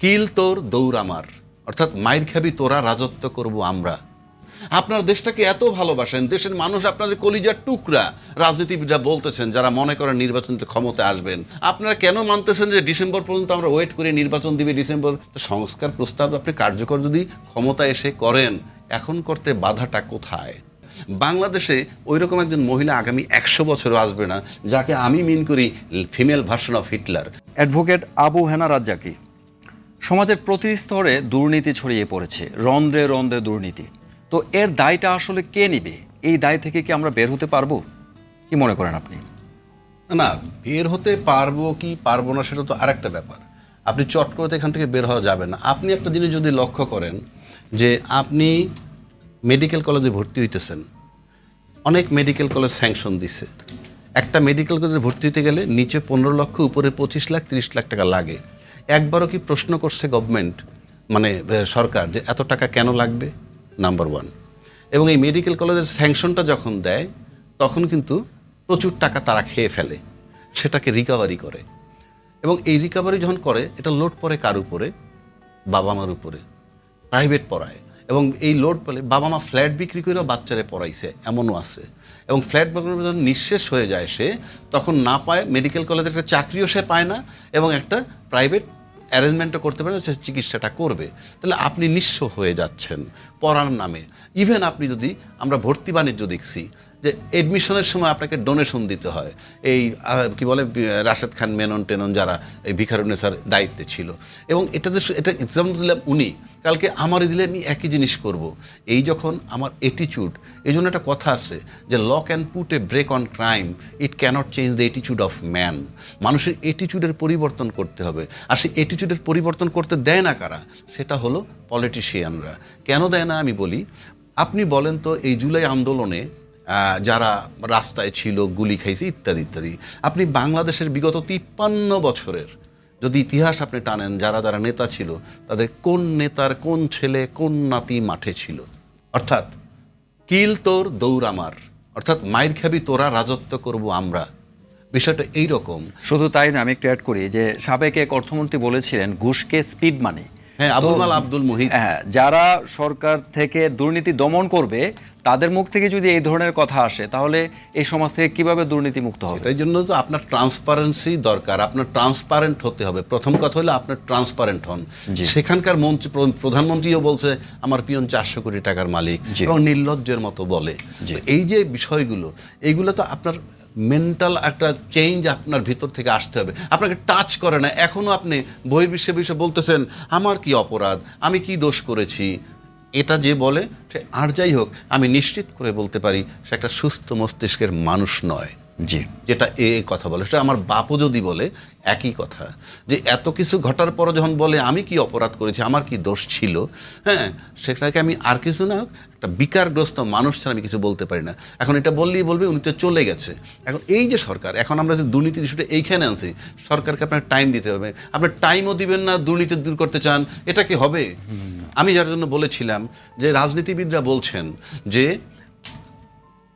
কিল তোর দৌড় আমার। অর্থাৎ মাইর খাবি, তোরা রাজত্ব করব আমরা। আপনার দেশটাকে এত ভালোবাসেন, দেশের মানুষ আপনাদের কলিজার টুকরা। রাজনীতিবিদরা বলতেছেন, যারা মনে করেন নির্বাচনতে ক্ষমতা আসবেন, আপনারা কেন মানতেছেন যে ডিসেম্বর পর্যন্ত আমরা ওয়েট করে, নির্বাচন দিবে ডিসেম্বর? সংস্কার প্রস্তাব আপনি কার্যকর যদি ক্ষমতা এসে করেন, এখন করতে বাধাটা কোথায়? বাংলাদেশে ওই রকম একজন মহিলা আগামী একশো বছরও আসবে না, যাকে আমি মিন করি female version of Hitler advocate Abu Hena Razzaki. সমাজের প্রতি স্তরে দুর্নীতি ছড়িয়ে পড়েছে, রন্ধ্রে রন্ধ্রে দুর্নীতি। তো এর দায়টা আসলে কে নিবে? এই দায় থেকে কি আমরা বের হতে পারব? কি মনে করেন আপনি? না বের হতে পারব কি পারব না সেটা তো আরেকটা ব্যাপার। আপনি চট করে এখান থেকে বের হওয়া যাবে না। আপনি একটা জিনিস যদি লক্ষ্য করেন যে আপনি মেডিকেল কলেজে ভর্তি হইতেছেন, অনেক মেডিকেল কলেজ স্যাংশন দিছে। একটা মেডিকেল কলেজে ভর্তি হতে গেলে নিচে পনেরো লক্ষ, উপরে পঁচিশ লাখ, তিরিশ লাখ টাকা লাগে। একবারও কি প্রশ্ন করছে গভর্নমেন্ট মানে সরকার যে এত টাকা কেন লাগবে? নাম্বার ওয়ান এবং এই মেডিকেল কলেজের স্যাংশনটা যখন দেয়, তখন কিন্তু প্রচুর টাকা তারা খেয়ে ফেলে। সেটাকে রিকভারি করে। এবং এই রিকভারি যখন করে, এটা লোড পড়ে কার উপরে? বাবা মার উপরে। প্রাইভেট পড়ায়। এবং এই লোড পেলে বাবা মা ফ্ল্যাট বিক্রি করেও বাচ্চারে পড়াইছে, এমনও আছে। এবং ফ্ল্যাট বিক্রি যখন নিঃশেষ হয়ে যায় সে, তখন না পায় মেডিকেল কলেজের একটা চাকরিও সে পায় না, এবং একটা প্রাইভেট অ্যারেঞ্জমেন্টও করতে পারে সে চিকিৎসাটা করবে। তাহলে আপনি নিঃস্ব হয়ে যাচ্ছেন পড়ার নামে। ইভেন আপনি যদি, আমরা ভর্তি বাণিজ্য দেখছি যে এডমিশনের সময় আপনাকে ডোনেশন দিতে হয়। এই কি বলে রাশেদ খান, মেনন টেনন যারা এই ভিকারুন্নেসার দায়িত্বে ছিল। এবং এটা যে এটা এক্সাম্পল দিলাম উনি। কালকে আমারই দিলে আমি একই জিনিস করব। এই যখন আমার এটিচিউড এই জন্য একটা কথা আছে যে law can put a break on crime it cannot change the এটিচিউড of man মানুষের এটিচিউডের পরিবর্তন করতে হবে। আর সেই এটিচিউডের পরিবর্তন করতে দেয় না কারা? সেটা হলো পলিটিশিয়ানরা কেন দেয় না আমি বলি? আপনি বলেন তো এই জুলাই আন্দোলনে যারা রাস্তায় ছিল গুলি খাইছে ইত্যাদি ইত্যাদি। আপনি বাংলাদেশের বিগত তিপ্পান্ন বছরের যদি ইতিহাস আপনি টানেন যারা যারা নেতা ছিল তাদের কোন নেতার কোন ছেলে কোন নাতি মাঠে ছিল? অর্থাৎ কিল তোর দৌড় আমার। অর্থাৎ মাইর খাবি তোরা রাজত্ব করব আমরা। বিষয়টা এই রকম শুধু তাই না আমি একটু অ্যাড করি যে সাবেক এক অর্থমন্ত্রী বলেছিলেন ঘুষকে স্পিড মানি। হ্যাঁ আবুল মাল আব্দুল মুহিত। হ্যাঁ যারা সরকার থেকে দুর্নীতি দমন করবে তাদের মুখ থেকে যদি এই ধরনের কথা আসে তাহলে এই সমাজ থেকে কীভাবে দুর্নীতি মুক্ত হবে? তাই জন্য তো আপনার ট্রান্সপারেন্সি দরকার আপনার ট্রান্সপারেন্ট হতে হবে। প্রথম কথা হলো আপনার ট্রান্সপারেন্ট হন। সেখানকার মন্ত্রী প্র- প্রধানমন্ত্রীও বলছে আমার পিয়ন চারশো কোটি টাকার মালিক এবং নির্লজ্জের মতো বলে। এই যে বিষয়গুলো এইগুলো তো আপনার মেন্টাল একটা চেঞ্জ আপনার ভিতর থেকে আসতে হবে। আপনাকে টাচ করে না। এখনও আপনি বহির্বিশ্বে বিষয়ে বলতেছেন আমার কি অপরাধ? আমি কি দোষ করেছি? এটা যে বলে, সে আর যাই হোক, আমি নিশ্চিত করে বলতে পারি, সে একটা সুস্থ মস্তিষ্কের মানুষ নয়। জি। যেটা এ কথা বলে সেটা আমার বাপও যদি বলে একই কথা যে এত কিছু ঘটার পর যখন বলে আমি কি অপরাধ করেছি আমার কি দোষ ছিল হ্যাঁ সেটাকে আমি আর কিছু না একটা বিকারগ্রস্ত মানুষ ছাড়া আমি কিছু বলতে পারি না। এখন এটা বললেই বলবে উনি তো চলে গেছে। এখন এই যে সরকার এখন আমরা যে দুর্নীতির ইস্যুটা এইখানে আনছি সরকারকে আপনার টাইম দিতে হবে। আপনার টাইমও দিবেন না দুর্নীতি দূর করতে চান এটা কি হবে? আমি যার জন্য বলেছিলাম যে রাজনীতিবিদরা বলছেন যে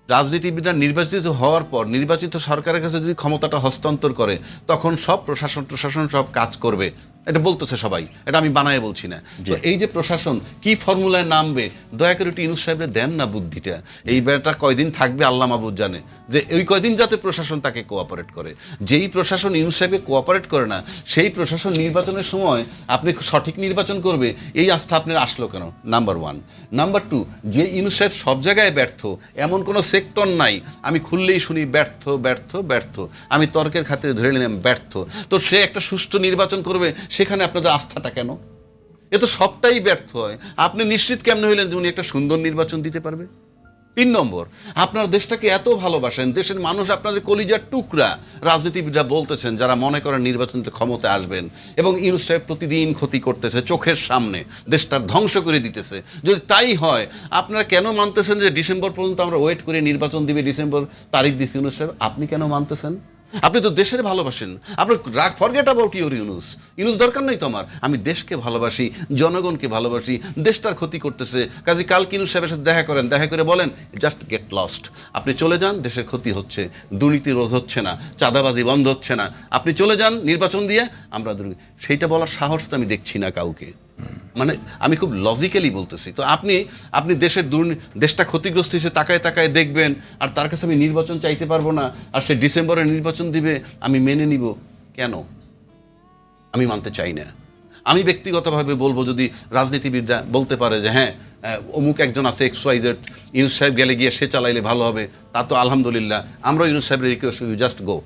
রাজনীতিবিদরা নির্বাচিত হওয়ার পর, নির্বাচিত সরকারের কাছে যদি ক্ষমতাটা হস্তান্তর করে, তখন সব প্রশাসন প্রশাসন সব কাজ করবে। এটা বলতেছে সবাই এটা আমি বানায় বলছি না। তো এই যে প্রশাসন কি ফর্মুলায় নামবে দয়া করে একটু ইউনুস সাহেবের দেন না বুদ্ধিটা। এই ব্যাপারটা কয়দিন থাকবে আল্লাহ মাহবুদ জানে। যে ওই কয়দিন যাতে প্রশাসন তাকে কোঅপারেট করে। যেই প্রশাসন ইউনুস সাহেবকে কোঅপারেট করে না সেই প্রশাসন নির্বাচনের সময় আপনি সঠিক নির্বাচন করবে এই আস্থা আপনার আসলো কেন? নাম্বার ওয়ান নাম্বার টু যে ইউনুস সাহেব সব জায়গায় ব্যর্থ এমন কোনো সেক্টর নাই। আমি খুললেই শুনি ব্যর্থ ব্যর্থ ব্যর্থ। আমি তর্কের খাতিরে ধরে নিলাম ব্যর্থ। তো সে একটা সুষ্ঠু নির্বাচন করবে সেখানে আপনাদের আস্থাটা কেন? এ তো সবটাই ব্যর্থ হয়। আপনি নিশ্চিত কেমন হইলেন যে উনি একটা সুন্দর নির্বাচন দিতে পারবে? তিন নম্বর, আপনার দেশটাকে এত ভালোবাসেন, দেশের মানুষ আপনাদের কলিজার টুকরা। রাজনীতিবিদরা বলতেছেন, যারা মনে করেন নির্বাচনতে ক্ষমতা আসবেন এবং ইউনুস প্রতিদিন ক্ষতি করতেছে চোখের সামনে, দেশটার ধ্বংস করে দিতেছে। যদি তাই হয়, আপনারা কেন মানতেছেন যে ডিসেম্বর পর্যন্ত আমরা ওয়েট করে নির্বাচন দিবে ডিসেম্বর তারিখ দিচ্ছি ইউনুস আপনি কেন মানতেছেন? আপনি তো দেশের ভালোবাসেন। আপনার রাগ forget about your Yunus? Yunus দরকার নেই তো আমার। আমি দেশকে ভালোবাসি, জনগণকে ভালোবাসি দেশটার ক্ষতি করতেছে। কাজে কাল কিনুস সাহেবের সাথে দেখা করেন, দেখা করে বলেন জাস্ট গেট লস্ট আপনি চলে যান, দেশের ক্ষতি হচ্ছে, দুর্নীতি রোধ হচ্ছে না, চাঁদাবাজি বন্ধ হচ্ছে না। আপনি চলে যান, নির্বাচন দিয়ে আমরা সেইটা বলার সাহস তো আমি দেখছি না কাউকে। মানে আমি খুব লজিক্যালি বলতেছি। তো আপনি আপনি দেশের দুর্নীতি দেশটা ক্ষতিগ্রস্ত হিসেবে তাকায় তাকায় দেখবেন, আর তার কাছে আমি নির্বাচন চাইতে পারব না, আর সে ডিসেম্বরে নির্বাচন দিবে, আমি মেনে নিব। কেন? আমি মানতে চাই না। আমি ব্যক্তিগতভাবে বলব, যদি রাজনীতিবিদরা বলতে পারে যে হ্যাঁ অমুক একজন আছে এক্স ওয়াই জেড ইউনুস সাহেব গেলে গিয়ে সে চালাইলে ভালো হবে, তা তো আলহামদুলিল্লাহ আমরা ইউনুস সাহেবের রিকোয়েস্ট ইউ জাস্ট গো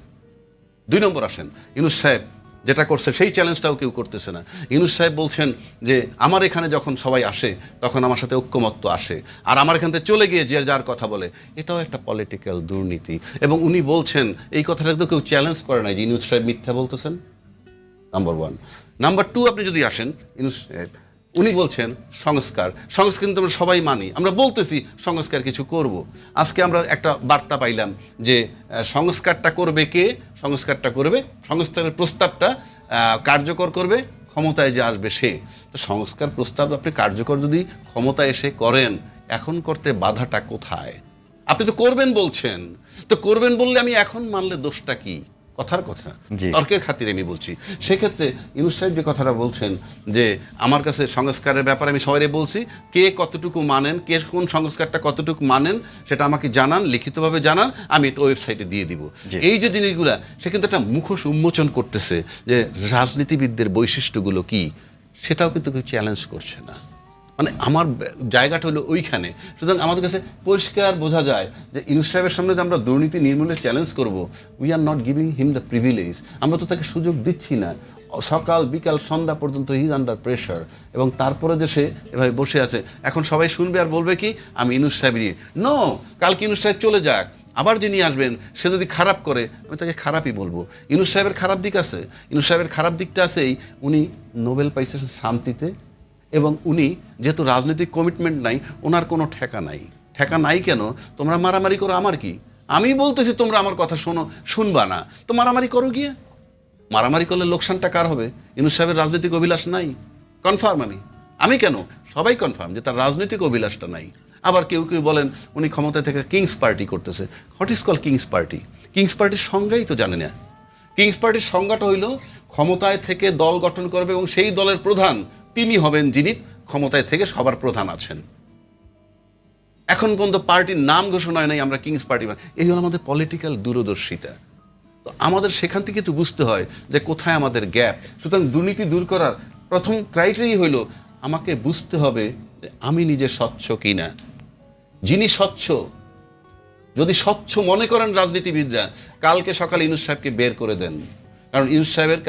দুই নম্বর আসেন, ইউনুস সাহেব যেটা করছে সেই চ্যালেঞ্জটাও কেউ করতেছে না। ইউনুস সাহেব বলছেন যে আমার এখানে যখন সবাই আসে তখন আমার সাথে ঐক্যমত্য আসে। আর আমার এখান থেকে চলে গিয়ে যে যার কথা বলে এটাও একটা পলিটিক্যাল দুর্নীতি। এবং উনি বলছেন এই কথাটা তো কেউ চ্যালেঞ্জ করে নাই যে ইউনুস সাহেব মিথ্যা বলতেছেন? নাম্বার ওয়ান নাম্বার টু আপনি যদি আসেন ইউনুস সাহেব, উনি বলছেন সংস্কার। সংস্কার কিন্তু আমরা সবাই মানি। আমরা বলতেছি সংস্কার কিছু করব। আজকে আমরা একটা বার্তা পাইলাম যে সংস্কারটা করবে কে? সংস্কারটা করবে, সংস্কারের প্রস্তাবটা কার্যকর করবে, ক্ষমতায় যে আসবে সে। তো সংস্কার প্রস্তাব আপনি কার্যকর যদি ক্ষমতায় এসে করেন, এখন করতে বাধাটা কোথায়? আপনি তো করবেন বলছেন। তো করবেন বললে আমি এখন মানলে দোষটা কি? কথার কথা। তর্কের খাতিরে আমি বলছি। সেক্ষেত্রে ইউনুস সাহেব যে কথাটা বলছেন যে আমার কাছে সংস্কারের ব্যাপারে আমি সবাই বলছি কে কতটুকু মানেন কে কোন সংস্কারটা কতটুকু মানেন সেটা আমাকে জানান লিখিতভাবে জানান আমি এটা ওয়েবসাইটে দিয়ে দিব। এই যে জিনিসগুলা সে কিন্তু একটা মুখোশ উন্মোচন করতেছে যে রাজনীতিবিদদের বৈশিষ্ট্যগুলো কি? সেটাও কিন্তু কেউ চ্যালেঞ্জ করছে না। মানে আমার জায়গাটা হলো ওইখানে। সুতরাং আমাদের কাছে পরিষ্কার বোঝা যায় যে ইউনুস সাহেবের সামনে যে আমরা দুর্নীতি নির্মূলের চ্যালেঞ্জ করব we are not giving him the privilege আমরা তো তাকে সুযোগ দিচ্ছি না। সকাল, বিকাল, সন্ধ্যা পর্যন্ত হিজ আন্ডার প্রেশার এবং তারপরে যে সে এভাবে বসে আছে, এখন সবাই শুনবে আর বলবে কি, আমি ইনুস সাহেবেরই নো কালকে ইনুস সাহেব চলে যাক। আবার যিনি আসবেন, সে যদি খারাপ করে, আমি তাকে খারাপই বলব। ইনুস সাহেবের খারাপ দিক আছে। ইনুস সাহেবের খারাপ দিকটা আছেই, উনি নোবেল পাইছেন শান্তিতে এবং উনি যেহেতু রাজনৈতিক কমিটমেন্ট নাই, ওনার কোনো ঠেকা নাই। ঠেকা নাই কেন? তোমরা মারামারি করো, আমার কি? আমি বলতেছি তোমরা আমার কথা শোনো, শুনবা না। তো মারামারি করো গিয়ে। মারামারি করলে লোকসানটা কার হবে? ইনুস সাহেবের রাজনৈতিক অভিলাষ নাই? কনফার্ম আমি। আমি কেন? সবাই কনফার্ম যে তার রাজনৈতিক অভিলাষটা নাই। আবার কেউ কেউ বলেন, উনি ক্ষমতা থেকে কিংস পার্টি করতেছে। What is call kings party kings পার্টির সংজ্ঞাই তো জানে না। কিংস পার্টির সংজ্ঞাটা হইল, ক্ষমতায় থেকে দল গঠন করবে এবং সেই দলের প্রধান তিনি হবেন যিনি ক্ষমতায় থেকে সবার প্রধান আছেন। এখন পর্যন্ত পার্টির নাম ঘোষণা হয় নাই, আমরা কিংস পার্টি। এই হলো আমাদের পলিটিক্যাল দূরদর্শিতা। তো আমাদের সেখান থেকে তো বুঝতে হয় যে কোথায় আমাদের গ্যাপ সুতরাং দুর্নীতি দূর করার প্রথম ক্রাইটেরিয়া হইল, আমাকে বুঝতে হবে যে আমি নিজে স্বচ্ছ কিনা। যিনি স্বচ্ছ, যদি স্বচ্ছ মনে করেন রাজনীতিবিদরা, কালকে সকালে ইউনুস সাহেবকে বের করে দেন। কারণ ইউনুস সাহেবের